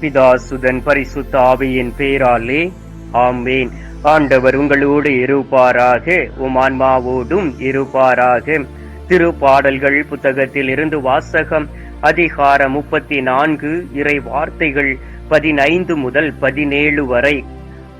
பிதாசுதன் பரிசுத்த ஆவியின் பேராலே ஆம்பேன் ஆண்டவர் உங்களோடு இருப்பாராக உமான்மாவோடும் இருப்பாராக. திருப்பாடல்கள் புத்தகத்தில் இருந்து வாசகம் அதிகாரம் முப்பத்தி நான்கு இறை வார்த்தைகள் பதினைந்து முதல் பதினேழு வரை.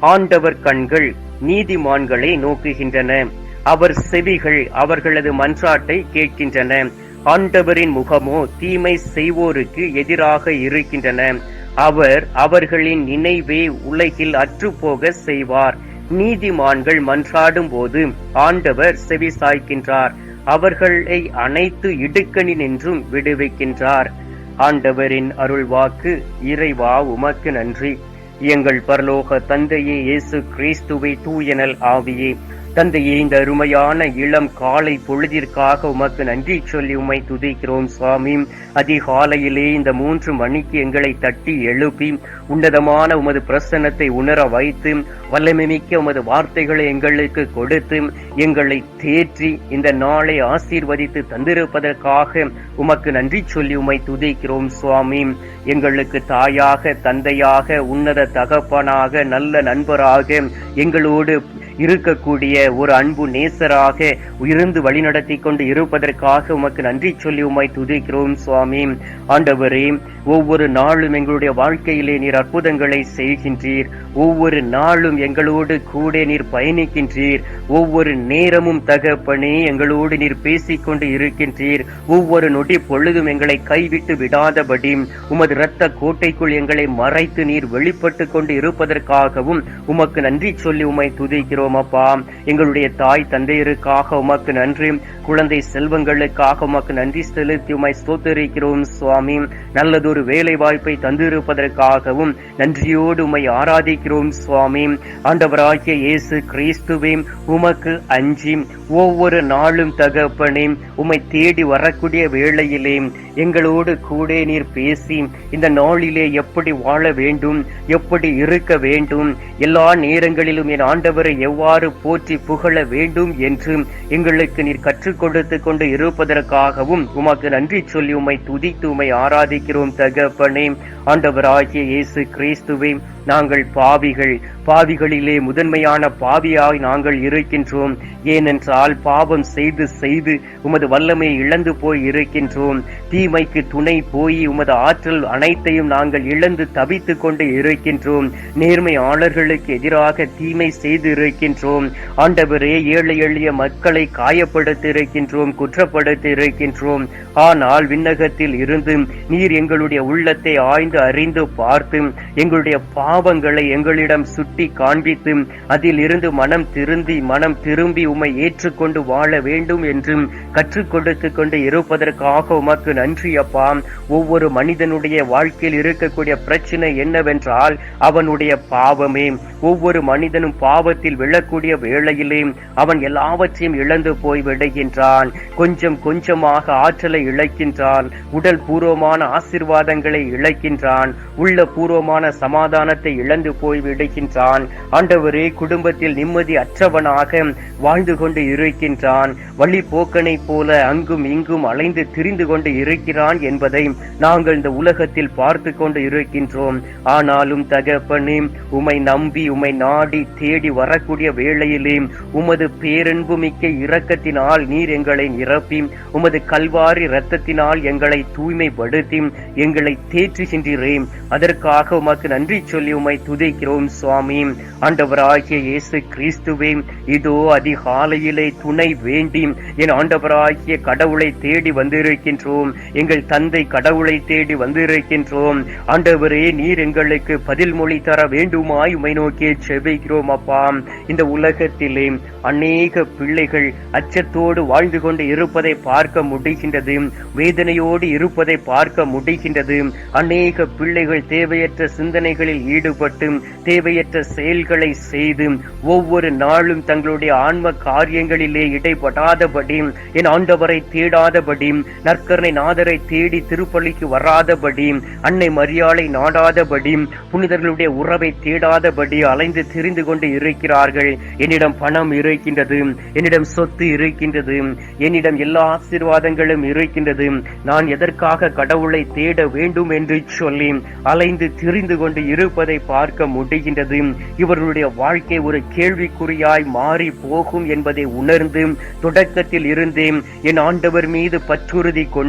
ஆண்டவர் கண்கள் நீதிமான்களை நோக்குகின்றன. அவர் செவிகள் அவர்களது மன்றாட்டை கேட்கின்றன. ஆண்டவரின் முகமோ தீமை செய்வோருக்கு எதிராக இருக்கின்றன. அவர் அவர்களின் நினைவே உலகில் அற்றுப்போக செய்வார். நீதிமான்கள் மன்றாடும் போது ஆண்டவர் செவி சாய்க்கின்றார் அவர்களை அனைத்து இடுக்கணினின்றும் விடுவிக்கின்றார். ஆண்டவரின் அருள்வாக்கு இறைவா உமக்கு நன்றி. எங்கள் பரலோக தந்தையே இயேசு கிறிஸ்துவை தூயனல் ஆவியே. தந்தையே இந்த அருமையான இளம் காலை பொழுதிற்காக உமக்கு நன்றி சொல்லி உமை துதிக்கிறோம் சுவாமி. அதிகாலையிலே இந்த மூன்று மணிக்கு எங்களை தட்டி எழுப்பி உன்னதமான உமது பிரசன்னத்தை உணர வைத்து வல்லமை மிக்க உமது வார்த்தைகளை எங்களுக்கு கொடுத்து எங்களை தேற்றி இந்த நாளை ஆசீர்வதித்து தந்திருப்பதற்காக உமக்கு நன்றி சொல்லி உமை துதிக்கிறோம் சுவாமி. எங்களுக்கு தாயாக தந்தையாக உன்னத தகப்பனாக நல்ல நண்பராக எங்களோடு இருக்கக்கூடிய ஒரு அன்பு நேசராக இருந்து வழிநடத்தி கொண்டு இருப்பதற்காக உமக்கு நன்றி சொல்லி உம்மை துதிக்கிறோம் சுவாமி. ஆண்டவரே ஒவ்வொரு நாளும் எங்களுடைய வாழ்க்கையிலே நீர் அற்புதங்களை செய்கின்றீர். ஒவ்வொரு நாளும் எங்களோடு கூட நீர் பயணிக்கின்றீர். ஒவ்வொரு நேரமும் தகப்பனே எங்களோடு நீர் பேசிக்கொண்டு இருக்கின்றீர். ஒவ்வொரு நொடி பொழுதும் எங்களை கைவிட்டு விடாதபடி உமது இரத்த கோட்டைக்குள் எங்களை மறைத்து நீர் வெளிப்பட்டு கொண்டு இருப்பதற்காகவும் உமக்கு நன்றி சொல்லி உமை துதிக்கிறோம். அப்பா எங்களுடைய தாய் தந்தையருக்காக உமக்கு நன்றி. குழந்தை செல்வங்களுக்காக உமக்கு நன்றி செலுத்தி உமை ஸ்தோத்தரிக்கிறோம் சுவாமி. நல்லதொரு வேலை வாய்ப்பை தந்திருப்பதற்காகவும் நன்றியோடு உமை ஆராதிக்கிறோம் சுவாமி. ஆண்டவராகிய இயேசு கிறிஸ்துவே உமக்கு அஞ்சி ஒவ்வொரு நாளும் தகப்பனே உம்மை தேடி வரக்கூடிய வேளையிலே எங்களோடு கூட நீர் பேசி இந்த நாளிலே எப்படி வாழ வேண்டும் எப்படி இருக்க வேண்டும் எல்லா நேரங்களிலும் என் ஆண்டவரை எவ்வாறு போற்றி புகழ வேண்டும் என்று எங்களுக்கு நீர் கற்றுக் கொடுத்து கொண்டு இருப்பதற்காகவும் உமக்கு நன்றி சொல்லி உம்மை துதித்து உமை ஆராதிக்கிறோம் தகப்பனே. ஆண்டவராகிய இயேசு கிறிஸ்துவே நாங்கள் பாவிகள். பாவிகளிலே முதன்மையான பாவியாய் நாங்கள் இருக்கின்றோம். ஏனென்றால் பாவம் செய்து செய்து உமது வல்லமையை இழந்து போய் இருக்கின்றோம். தீ தீமைக்கு துணை போய் உமது ஆற்றல் அனைத்தையும் நாங்கள் இழந்து தவித்து கொண்டு இருக்கின்றோம். நேர்மையாளர்களுக்கு எதிராக தீமை செய்து இருக்கின்றோம். ஆண்டவரே ஏழை எளிய மக்களை காயப்படுத்தி இருக்கின்றோம் குற்றப்படுத்தி இருக்கின்றோம் ஆனால் விண்ணகத்தில் இருந்து நீர் எங்களுடைய உள்ளத்தை ஆய்ந்து அறிந்து பார்த்து எங்களுடைய பாவங்களை எங்களிடம் சுட்டி காண்பித்து அதில் இருந்து மனம் திருந்தி மனம் திரும்பி உம்மை ஏற்றுக்கொண்டு வாழ வேண்டும் என்றும் கற்றுக் கொடுத்து கொண்டு இருப்பதற்காக உமக்கு நன்றி அப்பா ஒவ்வொரு மனிதனுடைய வாழ்க்கையில் இருக்கக்கூடிய பிரச்சனை என்னவென்றால் அவனுடைய பாவமே. ஒவ்வொரு மனிதனும் பாவத்தில் விழக்கூடிய வேளையிலே அவன் எல்லாவற்றையும் இழந்து போய் விடுகின்றான். கொஞ்சம் கொஞ்சமாக ஆற்றலை இழக்கின்றான். உடல் பூர்வமான ஆசிர்வாதங்களை இழக்கின்றான். உள்ள பூர்வமான சமாதானத்தை இழந்து போய் விடுகின்றான். ஆண்டவரே குடும்பத்தில் நிம்மதி அற்றவனாக வாழ்ந்து கொண்டு இருக்கின்றான். வழி போக்கனை போல அங்கும் இங்கும் அலைந்து திரிந்து கொண்டு இருக்கின்றான். இருக்கிறான் என்பதை நாங்கள் இந்த உலகத்தில் பார்த்து கொண்டு இருக்கின்றோம். ஆனாலும் தகப்பனே உமை நம்பி உமை நாடி தேடி வரக்கூடிய வேளையிலே உமது பேரன்பு மிக்க இரக்கத்தினால் நீர் எங்களை நிரப்பி உமது கல்வாரி இரத்தத்தினால் எங்களை தூய்மைப்படுத்தி எங்களை தேற்றுகின்றீரேன் அதற்காக உமக்கு நன்றி சொல்லி உமை துதிக்கிறோம் சுவாமி. ஆண்டவராகிய இயேசு கிறிஸ்துவே இதோ அதிகாலையிலே துணை வேண்டி என் ஆண்டவராகிய கடவுளை தேடி வந்திருக்கின்றோம். எங்கள் தந்தை கடவுளை தேடி வந்திருக்கின்றோம். ஆண்டவரே நீர் எங்களுக்கு பதில் மொழி தர வேண்டுமாய் உமை நோக்கி செபிக்கிறோம் அப்பா. இந்த உலகத்திலே அநேக பிள்ளைகள் அச்சத்தோடு வாழ்ந்து கொண்டு இருப்பதை பார்க்க முடிகின்றது. வேதனையோடு இருப்பதை பார்க்க முடிகின்றது. அநேக பிள்ளைகள் தேவையற்ற சிந்தனைகளில் ஈடுபட்டு தேவையற்ற செயல்களை செய்து ஒவ்வொரு நாளும் தங்களுடைய ஆன்ம காரியங்களிலே இடைப்படாதபடி என் ஆண்டவரை தேடாதபடி நற்கரணை நாத நாதரை தேடி திருப்பள்ளிக்கு வராதபடி அன்னை மரியாளை நாடாதபடி புனிதர்களுடைய உறவை தேடாதபடி அலைந்து திரிந்து கொண்டு இருக்கிறார்கள். என்னிடம் பணம் இருக்கின்றது என்னிடம் சொத்து இருக்கின்றது என்னிடம் எல்லா ஆசீர்வாதங்களும் இருக்கின்றது. நான் எதற்காக கடவுளை தேட வேண்டும் என்று சொல்லி அலைந்து திரிந்து கொண்டு இருப்பதை பார்க்க முடிகின்றது. இவர்களுடைய வாழ்க்கை ஒரு கேள்விக்குறியாய் மாறி போகும் என்பதை உணர்ந்து தொடக்கத்தில் இருந்தேன். என் ஆண்டவர் மீது பற்றுறுதி கொண்டு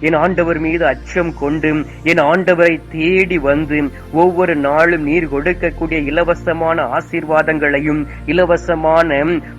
என் ஆண்டவர் மீது அச்சம் கொண்டு என் ஆண்டவரை தேடி வந்து ஒவ்வொரு நாளும் நீர் கொடுக்கக்கூடிய இலவசமான ஆசீர்வாதங்களையும் இலவசமான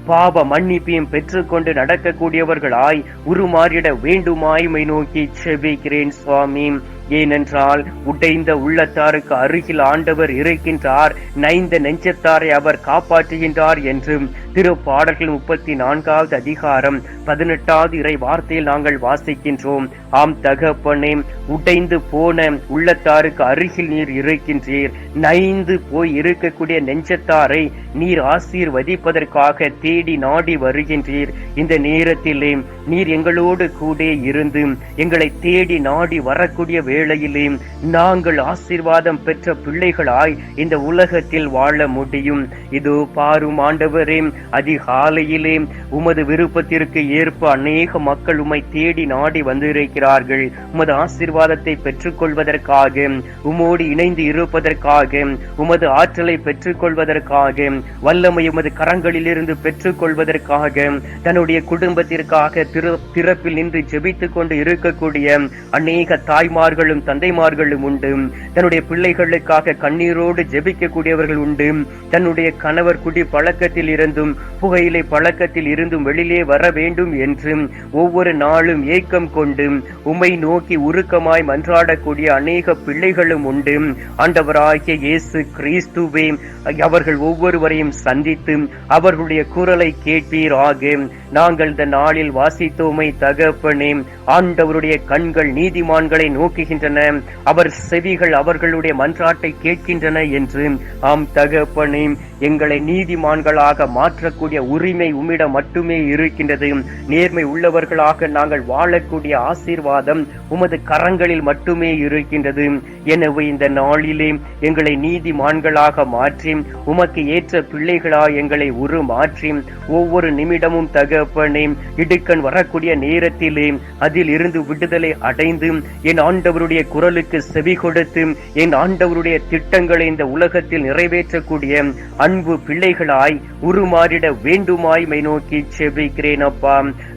பாவ மன்னிப்பையும் பெற்றுக்கொண்டு நடக்கக்கூடியவர்களாய் உருமாறிட வேண்டுமாய்மை நோக்கி செபிக்கிறேன் சுவாமி. ஏனென்றால் உடைந்த உள்ளத்தாருக்கு அருகில் ஆண்டவர் இருக்கின்றார். நைந்த நெஞ்சத்தாரை அவர் காப்பாற்றுகின்றார் என்றும் திரு பாடல்கள் முப்பத்தி நான்காவது அதிகாரம் பதினெட்டாவது இறை வார்த்தையில் நாங்கள் வாசிக்கின்றோம். ஆம் தகப்பனே உடைந்து போன உள்ளத்தாருக்கு அருகில் நீர் இருக்கின்றீர். நைந்து போய் இருக்கக்கூடிய நெஞ்சத்தாரை நீர் ஆசீர்வதிப்பதற்காக தேடி நாடி வருகின்றீர். இந்த நேரத்திலே நீர் எங்களோடு கூட இருந்து எங்களை தேடி நாடி வரக்கூடிய வேளையிலே நாங்கள் ஆசீர்வாதம் பெற்ற பிள்ளைகளாய் இந்த உலகத்தில் வாழ முடியும். இதோ பாரும் ஆண்டவரே அதிகாலையிலே உமது விருப்பத்திற்கு ஏற்ப அநேக மக்கள் உம்மை தேடி நாடி வந்திருக்கிறார்கள். உமது ஆசீர்வாதத்தை பெற்றுக்கொள்வதற்காக உமோடு இணைந்து இருப்பதற்காக உமது ஆற்றலை பெற்றுக்கொள்வதற்காக வல்லமை உமது கரங்களிலிருந்து பெற்றுக்கொள்வதற்காக தன்னுடைய குடும்பத்திற்காக திறப்பில் நின்று ஜெபித்துக் கொண்டு இருக்கக்கூடிய அநேக தாய்மார்களும் தந்தைமார்களும் உண்டு. தன்னுடைய பிள்ளைகளுக்காக கண்ணீரோடு ஜெபிக்கக்கூடியவர்கள் உண்டு. தன்னுடைய கணவர் குடி பழக்கத்தில் இருந்தும் புகையிலை பழக்கத்தில் இருந்தும் வெளியிலே வர வேண்டும் என்று ஒவ்வொரு நாளும் ஏக்கம் கொண்டு உமை நோக்கி உருக்கமாய் மன்றாடக்கூடிய அநேக பிள்ளைகளும் உண்டு. ஆண்டவராகிய இயேசு கிறிஸ்துவே அவர்கள் ஒவ்வொருவரையும் சந்தித்து அவர்களுடைய குரலை கேட்பீராக. நாங்கள் இந்த நாளில் வாசித்தோமை தகப்பனே ஆண்டவருடைய கண்கள் நீதிமான்களை நோக்குகின்றன. அவர் செவிகள் அவர்களுடைய மன்றாட்டை கேட்கின்றன என்று. ஆம் தகப்பனே எங்களை நீதிமான்களாக மாற்ற மாற்றக்கூடிய உரிமை உம்மிடம் மட்டுமே இருக்கின்றது. நேர்மை உள்ளவர்களாக நாங்கள் வாழக்கூடிய ஆசீர்வாதம் உமது கரங்களில் மட்டுமே இருக்கின்றது. எனவே இந்த நாளிலே எங்களை நீதிமான்களாக மாற்றி உமக்கு ஏற்ற பிள்ளைகளா எங்களை உருமாற்றி ஒவ்வொரு நிமிடமும் தகப்பனே இடுக்கண் வரக்கூடிய நேரத்திலே அதில் இருந்து விடுதலை அடைந்து என் ஆண்டவருடைய குரலுக்கு செவி கொடுத்து என் ஆண்டவருடைய திட்டங்களை இந்த உலகத்தில் நிறைவேற்றக்கூடிய அன்பு பிள்ளைகளாய் உருமாறி மாறிட வேண்டுமாய் மை நோக்கி செபிக்கிறேன் அப்பா.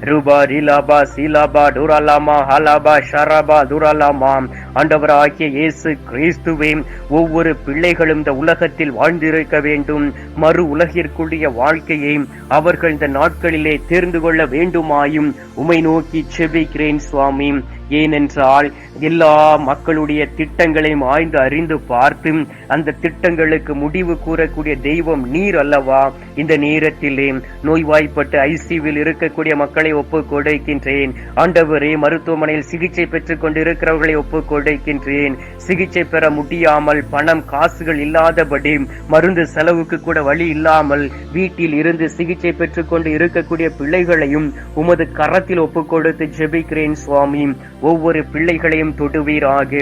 ரூபா ரிலாபா சீலாபா டூராலாமா ஹலாபா ஷராபா துராலாமா ஆண்டவராகிய இயேசு கிறிஸ்துவே ஒவ்வொரு பிள்ளைகளும் இந்த உலகத்தில் வாழ்ந்திருக்க வேண்டும். மறு உலகிற்குரிய வாழ்க்கையை அவர்கள் இந்த நாட்களிலே தேர்ந்து கொள்ள வேண்டுமாயும் உமை நோக்கி செபிக்கிறேன் சுவாமி. ஏனென்றால் எல்லா மக்களுடைய திட்டங்களையும் ஆய்ந்து அறிந்து பார்த்து அந்த திட்டங்களுக்கு முடிவு கூறக்கூடிய தெய்வம் நீர் அல்லவா? இந்த நேரத்திலே நோய்வாய்ப்பட்டு ஐசியூவில் இருக்கக்கூடிய மக்களை ஒப்பு கொடுக்கின்றேன். ஆண்டவரே மருத்துவமனையில் சிகிச்சை பெற்றுக் கொண்டிருக்கிறவர்களை ஒப்பு கொடுக்கின்றேன். சிகிச்சை பெற முடியாமல் பணம் காசுகள் இல்லாதபடி மருந்து செலவுக்கு கூட வழி இல்லாமல் வீட்டில் இருந்து சிகிச்சை பெற்றுக் கொண்டு இருக்கக்கூடிய பிள்ளைகளையும் உமது கரத்தில் ஒப்பு கொடுத்து ஜெபிக்கிறேன் சுவாமி. ஒவ்வொரு பிள்ளைகளையும் தொடுவீராக.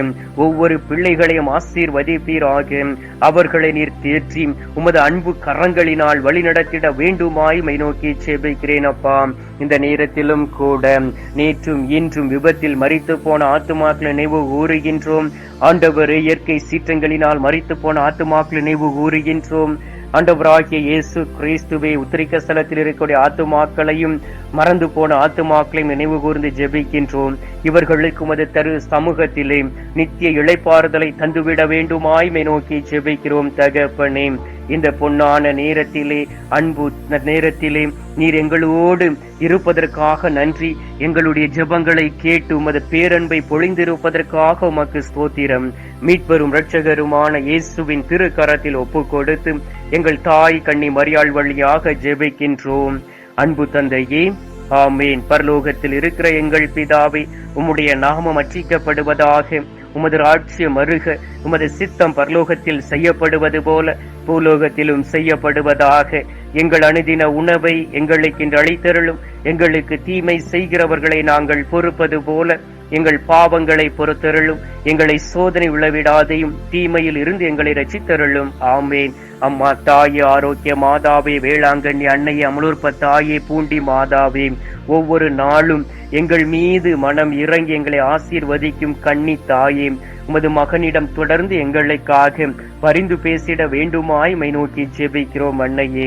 ஒவ்வொரு பிள்ளைகளையும் ஆசீர்வதிப்பீராக. அவர்களை நீர் தேற்றி உமது அன்பு கரங்களினால் வழிநடத்திட வேண்டுமாய் மை நோக்கி செபிக்கிறேன் அப்பா. இந்த நேரத்திலும் கூட நேற்றும் இன்றும் விபத்தில் மறித்து போன ஆத்துமாக்களை நினைவு கூறுகின்றோம். ஆண்டவர் இயற்கை சீற்றங்களினால் மறித்து போன ஆத்துமாக்களை நினைவு கூறுகின்றோம். ஆண்டவராகிய இயேசு கிறிஸ்துவை உத்திரிக்க ஸ்தலத்தில் இருக்கக்கூடிய ஆத்துமாக்களையும் மறந்து போன ஆத்துமாக்களையும் நினைவு கூர்ந்து ஜெபிக்கின்றோம். இவர்களுக்கு உமது தரு சமூகத்திலே நித்திய இழைப்பாறுதலை தந்துவிட வேண்டுமாய்மை நோக்கி ஜெபிக்கிறோம் தகப்பனே. இந்த பொன்னான நேரத்திலே அன்பு நேரத்திலே நீர் எங்களோடு இருப்பதற்காக நன்றி. எங்களுடைய ஜெபங்களை கேட்டு உமது பேரன்பை பொழிந்திருப்பதற்காக உமக்கு ஸ்தோத்திரம். மீட்பெரும் இரட்சகருமான இயேசுவின் திருக்கரத்தில் ஒப்பு கொடுத்து எங்கள் தாய் கண்ணி மரியாள் வழியாக ஜெபிக்கின்றோம். அன்பு தந்தையே ஆமேன். பரலோகத்தில் இருக்கிற எங்கள் பிதாவை உம்முடைய நாமம் அச்சிக்கப்படுவதாக உமது ராட்சியம் அருக உமது சித்தம் பரலோகத்தில் செய்யப்படுவது போல பூலோகத்திலும் செய்யப்படுவதாக எங்கள் அணுதின உணவை எங்களுக்கு இன்று அளித்தருளும். எங்களுக்கு தீமை செய்கிறவர்களை நாங்கள் பொறுப்பது போல எங்கள் பாவங்களை பொறுத்தருளும். எங்களை சோதனை உளவிடாதையும் தீமையில் இருந்து எங்களை ரசித்தருளும் ஆமேன். அம்மா தாயே ஆரோக்கிய மாதாவே வேளாங்கண்ணி அன்னையே அமலூர்ப தாயே பூண்டி மாதாவே ஒவ்வொரு நாளும் எங்கள் மீது மனம் இறங்கி எங்களை ஆசீர்வதிக்கும் கண்ணி தாயே உமது மகனிடம் தொடர்ந்து எங்களுக்காக பரிந்து பேசிட வேண்டுமாய் மை நோக்கி ஜெபிக்கிறோம் அன்னையே.